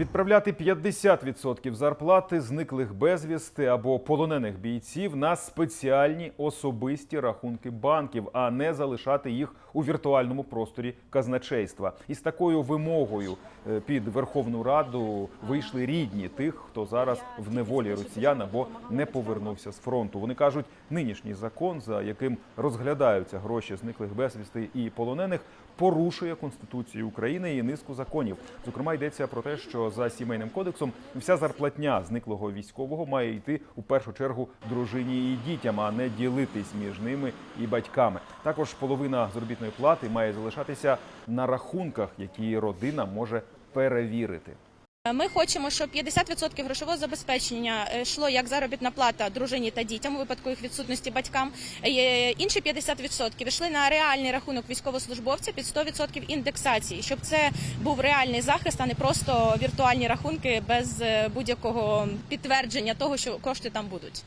Відправляти 50% зарплати зниклих безвісти або полонених бійців на спеціальні особисті рахунки банків, а не залишати їх у віртуальному просторі казначейства. І з такою вимогою е, під Верховну Раду вийшли рідні тих, хто зараз в неволі росіян або не повернувся з фронту. Вони кажуть, нинішній закон, за яким розглядаються гроші зниклих безвісти і полонених, порушує конституцію України і низку законів. Зокрема, йдеться про те, що за сімейним кодексом вся зарплатня зниклого військового має йти у першу чергу дружині і дітям, а не ділитись між ними і батьками. Також половина заробітної плати має залишатися на рахунках, які родина може перевірити. Ми хочемо, щоб 50% грошового забезпечення е, йшло як заробітна плата дружині та дітям у випадку їх відсутності батькам. Е, Інші 50% йшли на реальний рахунок військовослужбовця під 100% індексації, щоб це був реальний захист, а не просто віртуальні рахунки без е, будь-якого підтвердження того, що кошти там будуть.